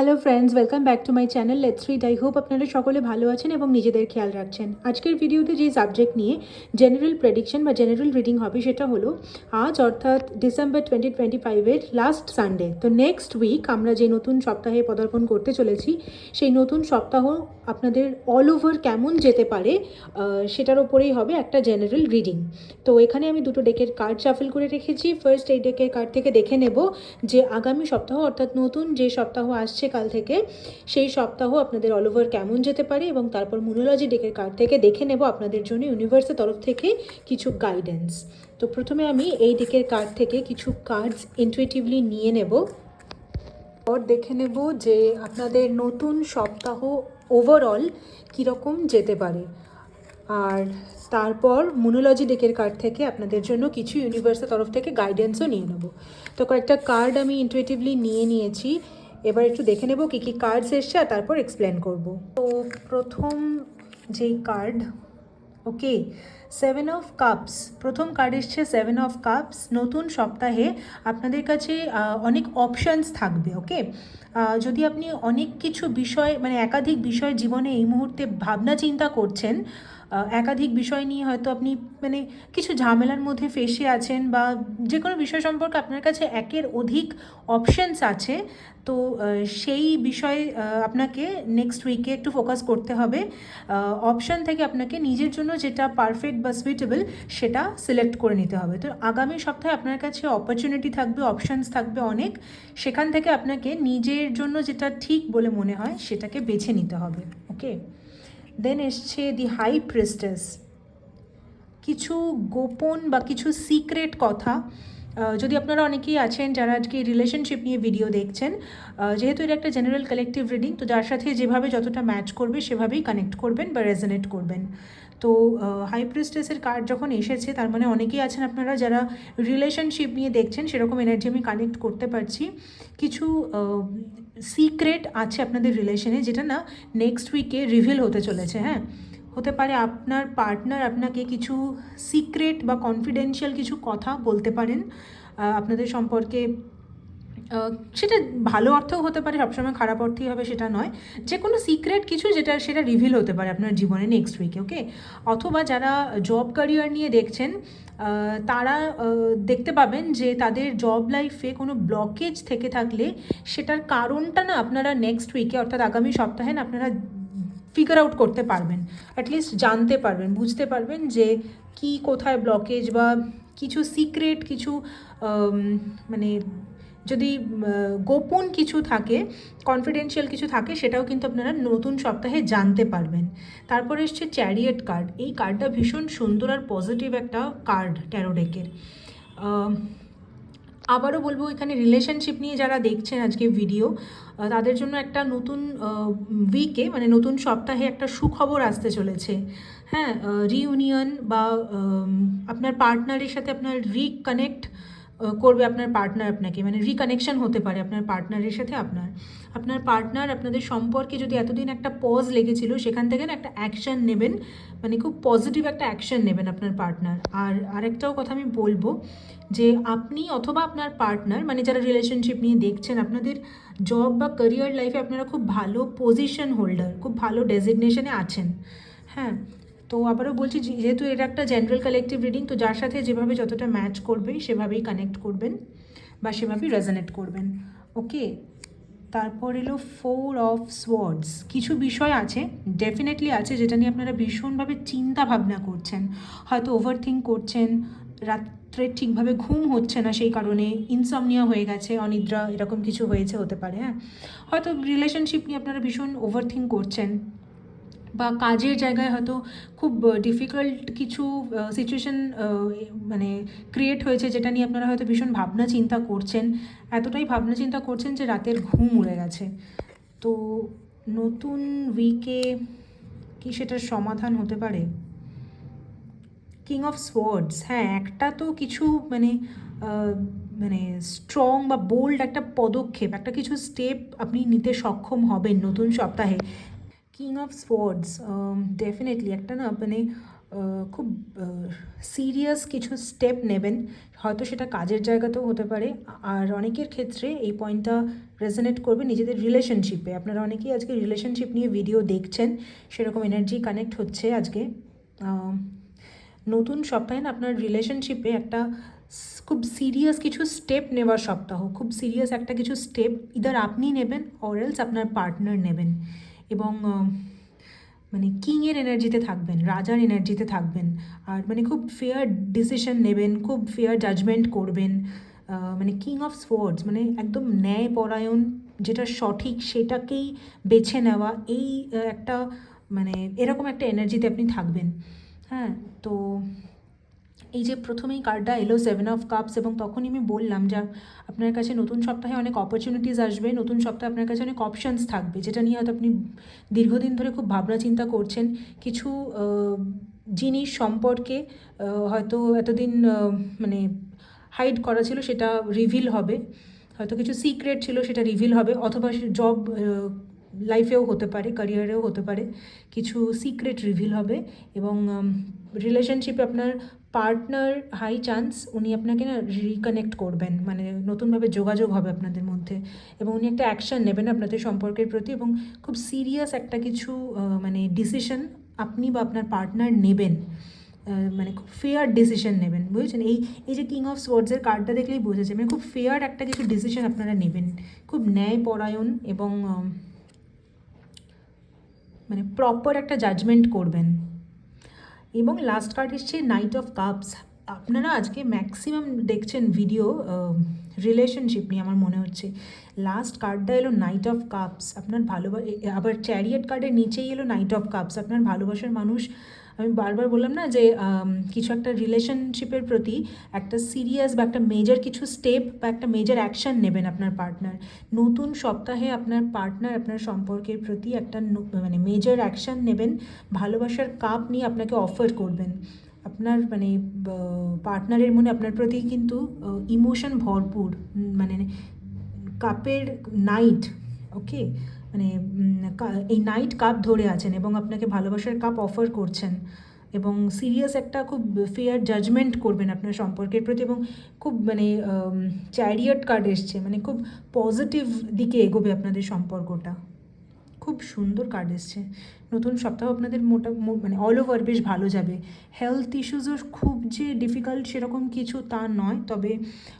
Hello friends welcome back to my channel let's read I hope আপনারা সকলে ভালো আছেন এবং নিজেদের খেয়াল রাখছেন। আজকের ভিডিওতে যে সাবজেক্ট নিয়ে জেনারেল প্রেডিকশন বা জেনারেল রিডিং হবে সেটা হলো আজ অর্থাৎ ডিসেম্বর টোয়েন্টি টোয়েন্টি ফাইভের লাস্ট সানডে তো নেক্সট উইক আমরা যে নতুন সপ্তাহে পদার্পণ করতে চলেছি, সেই নতুন সপ্তাহ আপনাদের অল ওভার কেমন যেতে পারে সেটার ওপরেই হবে একটা জেনারেল রিডিং তো এখানে আমি দুটো ডেকের কার্ড শাফল করে রেখেছি। ফার্স্ট এই ডেকের কার্ড থেকে দেখে নেব যে আগামী সপ্তাহ অর্থাৎ নতুন যে সপ্তাহ আসছে কাল থেকে সেই সপ্তাহ আপনাদের অল ওভার কেমন যেতে পারে এবং তারপর মুনোলজি ডেকের কার্ড থেকে দেখে নেব আপনাদের জন্য ইউনিভার্সের তরফ থেকে কিছু গাইডেন্স তো প্রথমে আমি এই ডেকের কার্ড থেকে কিছু কার্ডস ইনটুইটিভলি নিয়ে নেব। পর দেখে নেব যে আপনাদের নতুন সপ্তাহ ওভারঅল কীরকম যেতে পারে। আর তারপর মুনোলজি ডেকের কার্ড থেকে আপনাদের জন্য কিছু ইউনিভার্সের তরফ থেকে গাইডেন্সও নিয়ে নেব। তো কয়েকটা কার্ড আমি ইন্টুইটিভলি নিয়ে নিয়েছি। এবার একটু দেখে নেব কী কী কার্ডস এসছে আর তারপর এক্সপ্লেন করব। তো প্রথম যেই card okay seven of cups প্রথম কার্ড এসছে সেভেন অফ কাপস নতুন সপ্তাহে আপনাদের কাছে অনেক অপশানস থাকবে ওকে যদি আপনি অনেক কিছু বিষয় মানে একাধিক বিষয় জীবনে এই মুহূর্তে ভাবনা চিন্তা করছেন একাধিক বিষয় নিয়ে হয়তো আপনি মানে কিছু ঝামেলার মধ্যে ফেসে আছেন বা যে কোনো বিষয় সম্পর্কে আপনার কাছে একের অধিক অপশানস আছে, তো সেই বিষয়ে আপনাকে নেক্সট উইকে একটু ফোকাস করতে হবে। অপশান থেকে আপনাকে নিজের জন্য যেটা পারফেক্ট বা সুইটেবল সেটা সিলেক্ট করে নিতে হবে। তো আগামী সপ্তাহে আপনার কাছে অপরচুনিটি থাকবে অপশানস থাকবে অনেক, সেখান থেকে আপনাকে নিজের জন্য যেটা ঠিক বলে মনে হয় সেটাকে বেছে নিতে হবে ওকে দেন এসছে দি হাই প্রেস্টেস কিছু গোপন বা কিছু সিক্রেট কথা যদি আপনারা অনেকেই আছেন যারা আজকে রিলেশনশিপ নিয়ে ভিডিও দেখছেন যেহেতু এটা একটা জেনারেল কালেকটিভ রিডিং তো যার সাথে যেভাবে যতটা ম্যাচ করবে, সেভাবেই কানেক্ট করবেন বা রেজনেট করবেন। তো হাই প্রিস্টেসের কার্ড যখন এসেছে, তার মানে অনেকেই আছেন আপনারা যারা রিলেশনশিপ নিয়ে দেখছেন, সেরকম এনার্জি আমি কানেক্ট করতে পারছি। কিছু সিক্রেট আছে আপনাদের রিলেশনে যেটা না নেক্সট উইকে রিভিল হতে চলেছে হ্যাঁ? হতে পারে আপনার পার্টনার আপনাকে কিছু সিক্রেট বা কনফিডেন্সিয়াল কিছু কথা বলতে পারেন আপনাদের সম্পর্কে সেটা ভালো অর্থও হতে পারে, সবসময় খারাপ অর্থই হবে সেটা নয়। যে কোনো সিক্রেট কিছু যেটা সেটা রিভিল হতে পারে আপনার জীবনে নেক্সট উইকে ওকে অথবা যারা জব ক্যারিয়ার নিয়ে দেখছেন তারা দেখতে পাবেন যে তাদের জব লাইফে কোনো ব্লকেজ থেকে থাকলে সেটার কারণটা না আপনারা নেক্সট উইকে অর্থাৎ আগামী সপ্তাহে না আপনারা ফিগার আউট করতে পারবেন। অ্যাটলিস্ট জানতে পারবেন, বুঝতে পারবেন যে কি কোথায় ব্লকেজ বা কিছু সিক্রেট কিছু মানে যদি গোপন কিছু থাকে কনফিডেন্সিয়াল কিছু থাকে, সেটাও কিন্তু আপনারা নতুন সপ্তাহে জানতে পারবেন। তারপরে এসছে চ্যারিয়েট কার্ড এই কার্ডটা ভীষণ সুন্দর আর পজিটিভ একটা কার্ড ট্যারোডেকের আবারও বলব, এখানে রিলেশনশিপ নিয়ে যারা দেখছেন আজকে ভিডিও তাদের জন্য একটা নতুন উইকে মানে নতুন সপ্তাহে একটা সুখবর আসতে চলেছে। হ্যাঁ রিইউনিয়ন বা আপনার পার্টনারের সাথে আপনার রিকানেক্ট করবে আপনার পার্টনার আপনাকে মানে রিকানেকশন হতে পারে আপনার পার্টনারের সাথে আপনার। আপনার পার্টনার আপনাদের সম্পর্কে যদি এতদিন একটা পজ লেগেছিল, সেখান থেকে না একটা অ্যাকশন নেবেন মানে খুব পজিটিভ একটা অ্যাকশন নেবেন আপনার পার্টনার আর আরেকটাও কথা আমি বলব, যে আপনি অথবা আপনার পার্টনার মানে যারা রিলেশনশিপ নিয়ে দেখছেন, আপনাদের জব বা ক্যারিয়ার লাইফে আপনারা খুব ভালো পজিশন হোল্ডার খুব ভালো ডেজিগনেশনে আছেন। হ্যাঁ তো আবারও বলছি যেহেতু এটা একটা জেনারেল কালেকটিভ রিডিং তো যার সাথে যেভাবে যতটা ম্যাচ করবে সেভাবেই কানেক্ট করবেন বা সেভাবেই রেজনেট করবেন। ওকে তারপর এলো ফোর অফ সোয়ার্ডস কিছু বিষয় আছে ডেফিনেটলি আছে যেটা নিয়ে আপনারা ভীষণভাবে চিন্তা ভাবনা করছেন। হয়তো ওভার থিঙ্ক করছেন রাত্রে ঠিকভাবে ঘুম হচ্ছে না সেই কারণে ইনসমনিয়া হয়ে গেছে অনিদ্রা এরকম কিছু হয়েছে হতে পারে হ্যাঁ? হয়তো রিলেশনশিপ নিয়ে আপনারা ভীষণ ওভার থিঙ্ক করছেন। বা কাজের জায়গায় হয়তো খুব ডিফিকাল্ট কিছু সিচুয়েশন মানে ক্রিয়েট হয়েছে যেটা নিয়ে আপনারা হয়তো ভীষণ ভাবনা চিন্তা করছেন। এতটাই ভাবনা চিন্তা করছেন যে রাতের ঘুম উড়ে গেছে। তো নতুন উইকে কি সেটার সমাধান হতে পারে? কিং অফ সোয়ার্ডস হ্যাঁ একটা তো কিছু মানে মানে স্ট্রং বা বোল্ড একটা পদক্ষেপ, একটা কিছু স্টেপ আপনি নিতে সক্ষম হবেন নতুন সপ্তাহে। কিং অফ সোয়ার্ডস ডেফিনেটলি একটা না মানে খুব সিরিয়াস কিছু স্টেপ নেবেন। হয়তো সেটা কাজের জায়গাতেও হতে পারে। আর অনেকের ক্ষেত্রে এই পয়েন্টটা রেজনেট করবে নিজেদের রিলেশনশিপে আপনারা অনেকেই আজকে রিলেশনশিপ নিয়ে ভিডিও দেখছেন। সেরকম এনার্জি কানেক্ট হচ্ছে আজকে। নতুন সপ্তাহে আপনার রিলেশনশিপে একটা খুব সিরিয়াস কিছু স্টেপ নেওয়ার সপ্তাহ। খুব সিরিয়াস একটা কিছু স্টেপ ইদার আপনি নেবেন অরেলস আপনার পার্টনার নেবেন। এবং মানে কিংয়ের এনার্জিতে থাকবেন, রাজার এনার্জিতে থাকবেন। আর মানে খুব ফেয়ার ডিসিশন নেবেন, খুব ফেয়ার জাজমেন্ট করবেন। মানে কিং অফ স্পোর্টস মানে একদম ন্যায়পরায়ণ, যেটা সঠিক সেটাকেই বেছে নেওয়া, এই একটা মানে এরকম একটা এনার্জিতে আপনি থাকবেন। হ্যাঁ তো এই যে প্রথমেই কার্ডটা এলো সেভেন অফ কাপস এবং তখনই আমি বললাম যে আপনার কাছে নতুন সপ্তাহে অনেক অপরচুনিটিস আসবে, নতুন সপ্তাহে আপনার কাছে অনেক অপশানস থাকবে, যেটা নিয়ে হয়তো আপনি দীর্ঘদিন ধরে খুব ভাবনা চিন্তা করছেন। কিছু জিনিস সম্পর্কে হয়তো এতদিন মানে হাইড করা ছিল সেটা রিভিল হবে। হয়তো কিছু সিক্রেট ছিল সেটা রিভিল হবে, অথবা জব লাইফেও হতে পারে ক্যারিয়ারেও হতে পারে কিছু সিক্রেট রিভিল হবে এবং রিলেশনশিপে আপনার পার্টনার হাই চান্স উনি আপনাকে না রিকানেক্ট করবেন মানে নতুনভাবে যোগাযোগ হবে আপনাদের মধ্যে এবং উনি একটা অ্যাকশন নেবেন আপনাদের সম্পর্কের প্রতি এবং খুব সিরিয়াস একটা কিছু মানে ডিসিশন আপনি বা আপনার পার্টনার নেবেন মানে খুব ফেয়ার ডিসিশন নেবেন বুঝেছেন? এই এই যে কিং অফ সোয়ার্ডসের কার্ডটা দেখলেই বোঝা মানে খুব ফেয়ার একটা কিছু ডিসিশন আপনারা নেবেন খুব ন্যায়পরায়ণ এবং আহ, মানে প্রপার একটা জাজমেন্ট করবেন। এবং লাস্ট কার্ড এসছে নাইট অফ কাপস আপনারা আজকে ম্যাক্সিমাম দেখছেন ভিডিও রিলেশনশিপ নিয়ে আমার মনে হচ্ছে। লাস্ট কার্ডটা এলো নাইট অফ কাপস আপনার ভালোবাসা আবার চ্যারিয়েট কার্ডের নিচেই এলো নাইট অফ কাপস আপনার ভালোবাসার মানুষ, আমি বারবার বললাম না যে কিছু একটা রিলেশনশিপের প্রতি একটা সিরিয়াস বা একটা মেজর কিছু স্টেপ বা একটা মেজর অ্যাকশন নেবেন আপনার পার্টনার নতুন সপ্তাহে আপনার পার্টনার আপনার সম্পর্কের প্রতি একটা মানে মেজর অ্যাকশন নেবেন। ভালোবাসার কাপ নিয়ে আপনাকে অফার করবেন। আপনার মানে পার্টনারের মনে আপনার প্রতি কিন্তু ইমোশন ভরপুর। মানে কাপের নাইট ওকে মানে এই নাইট কাপ ধরে আছেন এবং আপনাকে ভালোবাসার কাপ অফার করছেন এবং সিরিয়াস একটা খুব ফেয়ার জাজমেন্ট করবেন আপনার সম্পর্কের প্রতি এবং খুব মানে চ্যারিয়ট কার্ড এসছে। মানে খুব পজিটিভ দিকে এগোবে আপনাদের সম্পর্কটা। খুব সুন্দর কার্ড এসছে। নতুন সপ্তাহ আপনাদের মোটা মানে অল ওভার বেশ ভালো যাবে। হেলথ ইস্যুসও খুব যে ডিফিকাল্ট সেরকম কিছু তা নয়, তবে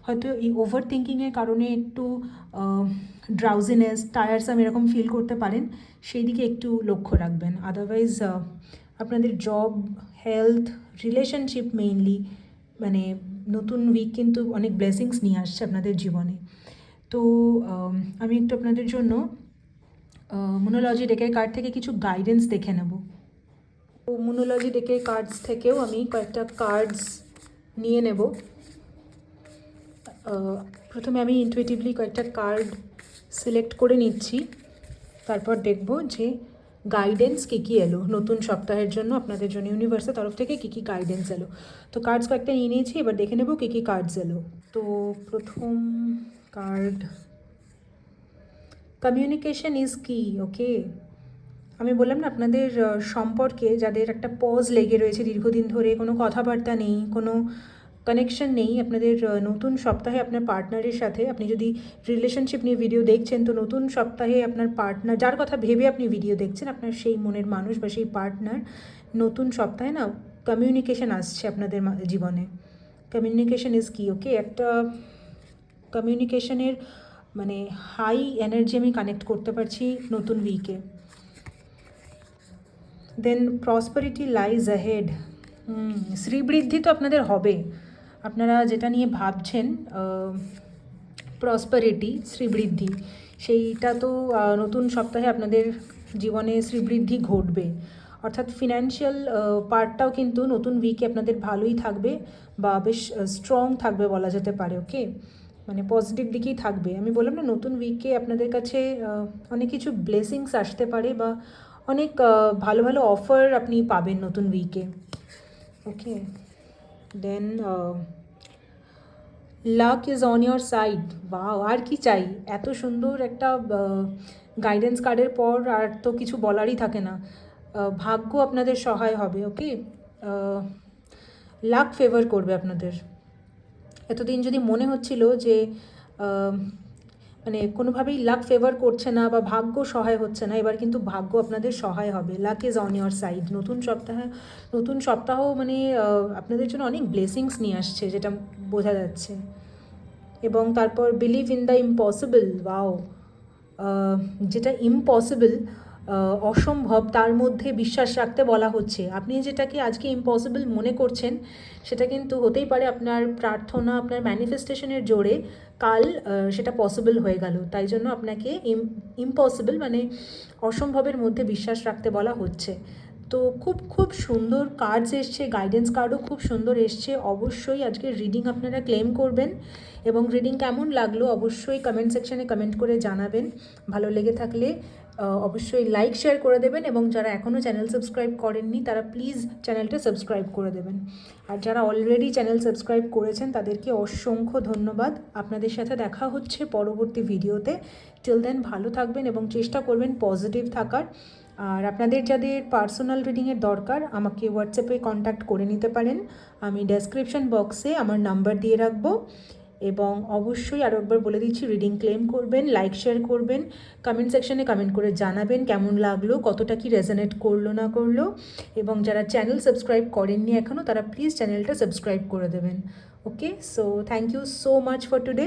হয়তো এই ওভার থিঙ্কিংয়ের কারণে একটু ড্রাউজিনেস টায়ারসাম এরকম ফিল করতে পারেন। সেই দিকে একটু লক্ষ্য রাখবেন। আদারওয়াইজ আপনাদের জব হেলথ রিলেশনশিপ মেইনলি মানে নতুন উইক কিন্তু অনেক ব্লেসিংস নিয়ে আসছে আপনাদের জীবনে। তো আমি একটু আপনাদের জন্য মুনোলজি ডেকের কার্ড থেকে কিছু গাইডেন্স দেখে নেব। তো মুনোলজি ডেকের কার্ডস থেকেও আমি কয়েকটা কার্ডস নিয়ে নেব। প্রথমে আমি ইনটুইটিভলি কয়েকটা কার্ড সিলেক্ট করে নিচ্ছি। তারপর দেখব যে গাইডেন্স কী কী এলো। নতুন সপ্তাহের জন্য আপনাদের জন্য ইউনিভার্সের তরফ থেকে কী কী গাইডেন্স এলো। তো কার্ডস কয়েকটা নিয়ে নিয়েছি, এবার দেখে নেব কী কী কার্ডস এলো। তো প্রথম কার্ড কমিউনিকেশন ইজ কি ওকে আমি বললাম না, আপনাদের সম্পর্কে যাদের একটা পজ লেগে রয়েছে, দীর্ঘদিন ধরে কোনো কথাবার্তা নেই, কোনো কানেকশন নেই, আপনাদের নতুন সপ্তাহে আপনার পার্টনারের সাথে, আপনি যদি রিলেশনশিপ নিয়ে ভিডিও দেখছেন, তো নতুন সপ্তাহে আপনার পার্টনার যার কথা ভেবে আপনি ভিডিও দেখছেন, আপনার সেই মনের মানুষ বা সেই পার্টনার নতুন সপ্তাহে না কমিউনিকেশন আসছে আপনাদের জীবনে। কমিউনিকেশন ইজ কি ওকে একটা কমিউনিকেশনের মানে হাই এনার্জি আমি কানেক্ট করতে পারছি নতুন উইকে দেন প্রসপারিটি লাইজ আহেড শ্রীবৃদ্ধি তো আপনাদের হবে। আপনারা যেটা নিয়ে ভাবছেন প্রসপারিটি শ্রীবৃদ্ধি, সেইটা তো নতুন সপ্তাহে আপনাদের জীবনে শ্রীবৃদ্ধি ঘটবে। অর্থাৎ ফিনান্সিয়াল পার্টটাও কিন্তু নতুন উইকে আপনাদের ভালোই থাকবে বা বেশ স্ট্রং থাকবে বলা যেতে পারে ওকে মানে পজিটিভ দিকেই থাকবে। আমি বললাম না, নতুন উইকে আপনাদের কাছে অনেক কিছু ব্লেসিংস আসতে পারে বা অনেক ভালো ভালো অফার আপনি পাবেন নতুন উইকে okay then luck is on your side বা আর কি চাই? এত সুন্দর একটা গাইডেন্স কার্ডের পর আর তো কিছু বলারই থাকে না। ভাগ্য আপনাদের সহায় হবে ওকে লাক ফেভার করবে আপনাদের। এতদিন যদি মনে হচ্ছিল যে মানে কোনোভাবেই লাক ফেভার করছে না বা ভাগ্য সহায় হচ্ছে না, এবার কিন্তু ভাগ্য আপনাদের সহায় হবে। Luck is on your side নতুন সপ্তাহে, নতুন সপ্তাহ মানে আপনাদের জন্য অনেক ব্লেসিংস নিয়ে আসছে, যেটা বোঝা যাচ্ছে। এবং তারপর believe in the impossible wow যেটা ইম্পসিবল অসম্ভব, তার মধ্যে বিশ্বাস রাখতে বলা হচ্ছে। আপনি যেটাকে আজকে ইম্পসিবল মনে করছেন, সেটা কিন্তু হতেই পারে আপনার প্রার্থনা, আপনার ম্যানিফেস্টেশনের জোরে কাল সেটা পসিবল হয়ে গেল। তাই জন্য আপনাকে ইম ইম্পসিবল মানে অসম্ভবের মধ্যে বিশ্বাস রাখতে বলা হচ্ছে। তো খুব খুব সুন্দর কার্ডস এসছে গাইডেন্স কার্ডও খুব সুন্দর এসছে। অবশ্যই আজকে রিডিং আপনারা ক্লেম করবেন এবং রিডিং কেমন লাগল অবশ্যই কমেন্ট সেকশানে কমেন্ট করে জানাবেন। ভালো লেগে থাকলে অবশ্যই লাইক শেয়ার করে দেবেন এবং যারা এখনও চ্যানেল সাবস্ক্রাইব করেননি, তারা প্লিজ চ্যানেলটা সাবস্ক্রাইব করে দেবেন। আর যারা অলরেডি চ্যানেল সাবস্ক্রাইব করেছেন, তাদেরকে অসংখ্য ধন্যবাদ। আপনাদের সাথে দেখা হচ্ছে পরবর্তী ভিডিওতে টিল দেন ভালো থাকবেন এবং চেষ্টা করবেন পজিটিভ থাকার। আর আপনাদের যাদের পার্সোনাল রিডিংয়ের দরকার, আমাকে হোয়াটসঅ্যাপে কন্ট্যাক্ট করে নিতে পারেন। আমি ডেসক্রিপশন বক্সে আমার নাম্বার দিয়ে রাখব এবং অবশ্যই আরও একবার বলে দিচ্ছি রিডিং ক্লেম করবেন লাইক শেয়ার করবেন কমেন্ট সেকশনে কমেন্ট করে জানাবেন কেমন লাগল, কতটা কি রেজনেট করল, না করল এবং যারা চ্যানেল সাবস্ক্রাইব করেননি এখনও তারা প্লিজ চ্যানেলটা সাবস্ক্রাইব করে দেবেন। Okay so thank you so much for today